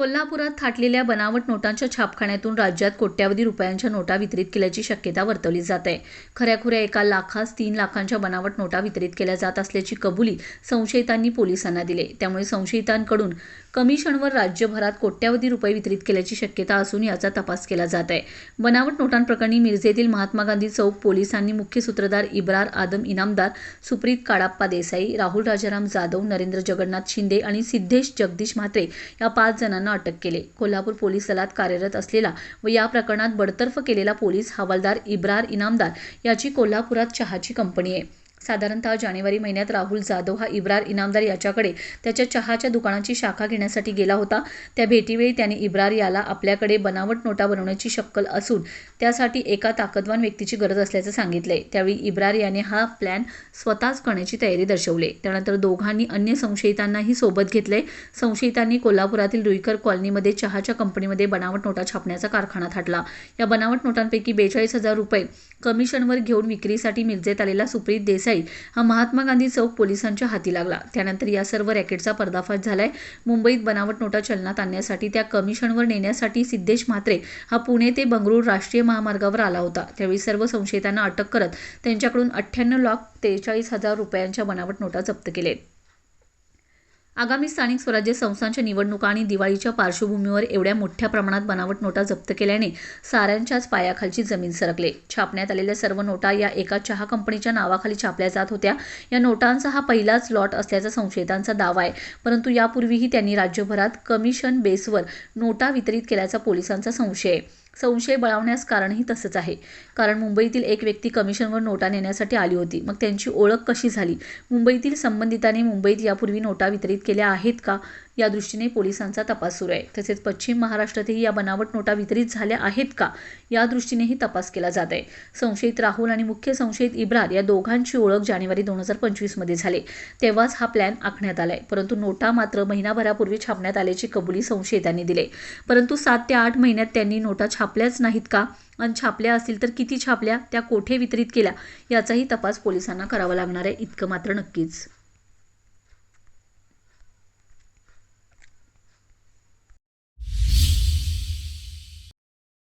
कोल्हापुरात थाटलेल्या बनावट नोटांच्या छापखान्यातून राज्यात कोट्यावधी रुपयांच्या नोटा वितरित केल्याची शक्यता वर्तवली जात. आहे खऱ्याखुऱ्या एका लाखास तीन लाखांच्या बनावट नोटा वितरित केल्या जात असल्याची कबुली संशयितांनी पोलिसांना दिले. त्यामुळे संशयितांकडून कमिशनवर राज्यभरात कोट्यावधी रुपये वितरित केल्याची शक्यता असून याचा तपास केला जात आहे. बनावट नोटांप्रकरणी मिरजेतील महात्मा गांधी चौक पोलिसांनी मुख्य सूत्रधार इब्रार आदम इनामदार सुप्रीत काडाप्पा देसाई राहुल राजाराम जाधव नरेंद्र जगन्नाथ शिंदे आणि सिद्धेश जगदीश म्हात्रे या पाच जणांना अटक केले. कोल्हापूर पोलीस दलात कार्यरत असलेला व या प्रकरणात बडतर्फ केलेला पोलीस हवालदार इब्रार इनामदार याची कोल्हापुरात चहाची कंपनी आहे. साधारणतः जानेवारी महिन्यात राहुल जाधव हा इब्रार इनामदार याच्याकडे त्याच्या चहाच्या दुकानाची शाखा घेण्यासाठी गेला होता. त्या भेटीवेळी त्याने इब्रार याला आपल्याकडे बनावट नोटा बनवण्याची शक्कल असून त्यासाठी एका ताकदवान व्यक्तीची गरज असल्याचं सांगितलंय. त्यावेळी इब्रार याने हा प्लॅन स्वतःच करण्याची तयारी दर्शवली. त्यानंतर दोघांनी अन्य संशयितांनाही सोबत घेतले संशयितांनी कोल्हापुरातील रुईकर कॉलनीमध्ये चहाच्या कंपनीमध्ये बनावट नोटा छापण्याचा कारखाना थाटला. या बनावट नोटांपैकी बेचाळीस हजार रुपये कमिशनवर घेऊन विक्रीसाठी मिरजेत आलेला सुप्रीत देसाई हा महात्मा गांधी चौक पोलिसांच्या हाती लागला. त्यानंतर या सर्व रॅकेटचा पर्दाफाश झालाय. मुंबईत बनावट नोटा चलनात आणण्यासाठी त्या कमिशनवर नेण्यासाठी सिद्धेश म्हात्रे हा पुणे ते बंगळूर राष्ट्रीय महामार्गावर आला होता. त्यावेळी सर्व संशयितांना अटक करत त्यांच्याकडून अठ्ठ्याण्णव लाख त्रेचाळीस हजार रुपयांच्या बनावट नोटा जप्त केलेत आगामी स्थानिक स्वराज्य संस्थांच्या निवडणुका आणि दिवाळीच्या पार्श्वभूमीवर एवढ्या मोठ्या प्रमाणात बनावट नोटा जप्त केल्याने साऱ्यांच्याच पायाखालची जमीन सरकले. छापण्यात आलेल्या सर्व नोटा या एका चहा कंपनीच्या नावाखाली छापल्या जात होत्या. या नोटांचा हा पहिलाच लॉट असल्याचा संशयितांचा दावा आहे. परंतु यापूर्वीही त्यांनी राज्यभरात कमिशन बेसवर नोटा वितरित केल्याचा पोलिसांचा संशय आहे. संशय बळावण्यास कारणही तसंच आहे. कारण मुंबईतील एक व्यक्ती कमिशनवर नोटा नेण्यासाठी आली होती. मग त्यांची ओळख कशी झाली? मुंबईतील संबंधिताने मुंबईत यापूर्वी नोटा वितरित केल्या आहेत का? या दृष्टीने पोलिसांचा तपास सुरू आहे. तसेच पश्चिम महाराष्ट्रातही या बनावट नोटा वितरित झाल्या आहेत का? या दृष्टीनेही तपास केला जात आहे. संशयित राहुल आणि मुख्य संशयित इब्रार या दोघांची ओळख जानेवारी दोन हजार पंचवीसमध्ये झाली. तेव्हाच हा प्लॅन आखण्यात आलाय. परंतु नोटा मात्र महिनाभरापूर्वी छापण्यात आल्याची कबुली संशयितांनी दिले परंतु सात ते आठ महिन्यात त्यांनी नोटा छापल्याच नाहीत का? आणि छापल्या असतील तर किती छापल्या? त्या कोठे वितरित केल्या? याचाही तपास पोलिसांना करावा लागणार आहे. इतकं मात्र नक्कीच.